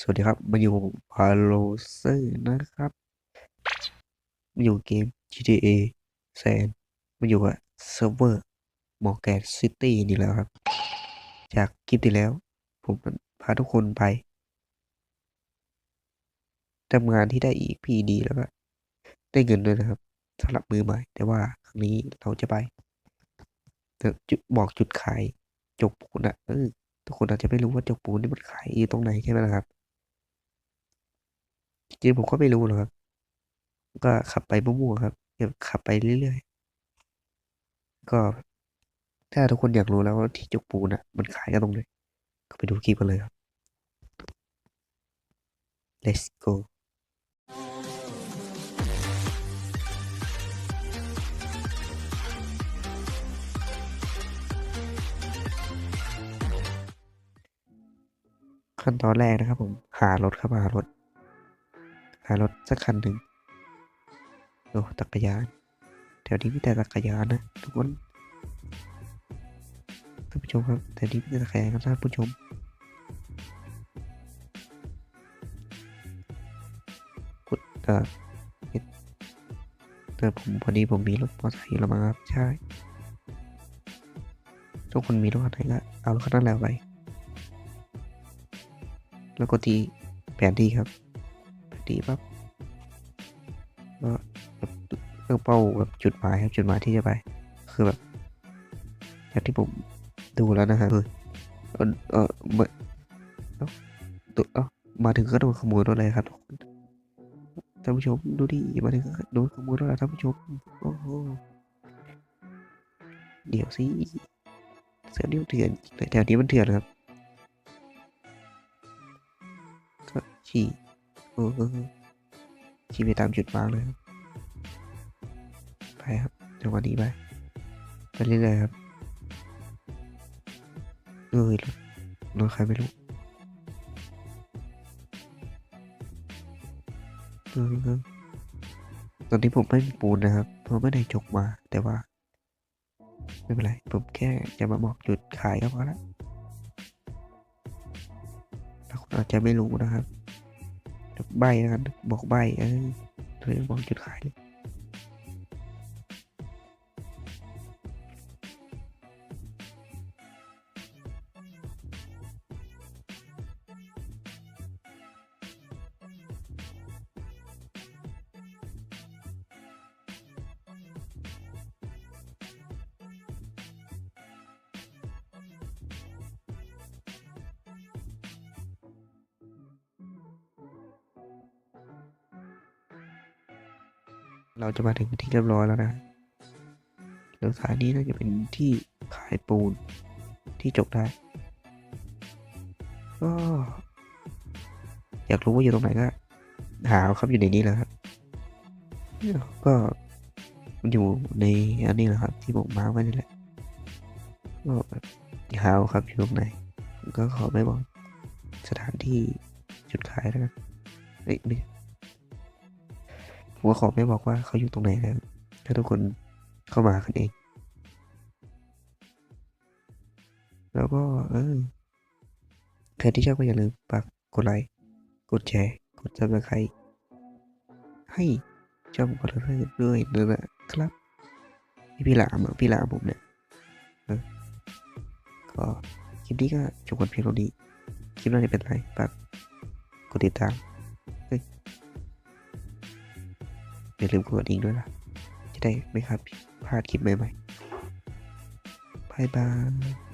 สวัสดีครับ มาอยู่พาโลเซอร์นะครับ มาอยู่เกม GTA San มาอยู่กับเซิร์ฟเวอร์มอร์แกนซิตี้นี่แล้วครับ จากคลิปที่แล้ว ผมพาทุกคนไปทำงานที่ได้อีกพีดีแล้วก็ได้เงินด้วยนะครับสำหรับมือใหม่ แต่ว่าครั้งนี้เราจะไปจุดบอกจุดขายจกปูนอะเออทุกคนอาจจะไม่รู้ว่าจกปูนนี่มันขายอยู่ตรงไหนใช่ไหมละครับ จริงผมก็ไม่รู้หรอกครับ ก็ขับไปมั่วๆครับขับไปเรื่อยๆ ก็ถ้าทุกคนอยากรู้แล้วว่าที่จุกปูนอะ มันขายกันตรงไหนก็ไปดูคลิปกันเลยครับ let's go ขั้นตอนแรกนะครับผม หารถครับหารถ หารถสักคันหนึ่งโอ้จักรยานแถวนี้มีแต่จักรยานนะทุกคนท่านผู้ชมครับแถวนี้มีแต่จักรยานครับท่านผู้ชมกดเอ่อแต่ผมพอดีผมมีรถมอเตอร์ไซค์แล้วมั้งครับใช่ทุกคนมีรถคันไหนก็เอารถคันนั้นแล้วไป แล้วก็ที่แผนที่ครับ แผนที่ปั๊บก็แบบเป้าเป้าแบบจุดหมายครับจุดหมายที่จะไป คือแบบจากที่ผมดูแล้วนะฮะเออเออเออเมื่อเอ้าตัวเอ้ามาถึงก็โดนขโมยรถเลยครับทุกคนท่านผู้ชมดูดิมาถึงก็โดนขโมยรถแล้วท่านผู้ชมโอ้โหเดี๋ยวสิเสือนิ้วเถื่อนแถวนี้มันเถื่อนครับก็ขี่ เออเออขี่ไปตามจุดมาร์กเลยครับ ไปครับจังหวะนี้ไป ไปเรื่อยๆครับเอ้ยรถรถใครไม่รู้เออเออตอนนี้ผมไม่มีปูนนะครับ เพราะไม่ได้จกมา แต่ว่า ไม่เป็นไร ผมแค่จะมาบอกจุดขายก็พอละถ้าคุณอาจจะไม่รู้นะครับ ใบนะครับบอกใบเออเลยบอกจุดขายเลย เราจะมาถึงที่เรียบร้อยแล้วนะแล้วสถานีน่าจะเป็นที่ขายปูนที่จบได้ ก็ อยากรู้ว่าอยู่ตรงไหนก็ หาครับอยู่ในนี้แหละครับ ก็อยู่ในอันนี้แหละครับ ที่ผมมาไว้นี่แหละก็หาครับอยู่ตรงไหน ก็ขอไม่บอกสถานที่จุดขายแล้วกันเอ้ยไม่ ผมก็ขอไม่บอกว่าเขาอยู่ตรงไหนแล้วถ้าทุกคนเข้ามากันเอง แล้วก็เออใครที่ชอบก็อย่าลืมฝากกดไลค์ กดแชร์ กดซับสไครต์ให้ชองกดไลค์ด้วยนะครับพี่พี่หลามอะพี่หลามผมเนี่ยก็คลิปนี้ก็จบกันเพียงเท่านี้ คลิปหน้าจะเป็นไรฝากกดติดตาม อย่าลืมกดกระดิ่งด้วยนะ จะได้ไม่ครับพลาดคลิปใหม่ๆบายบาย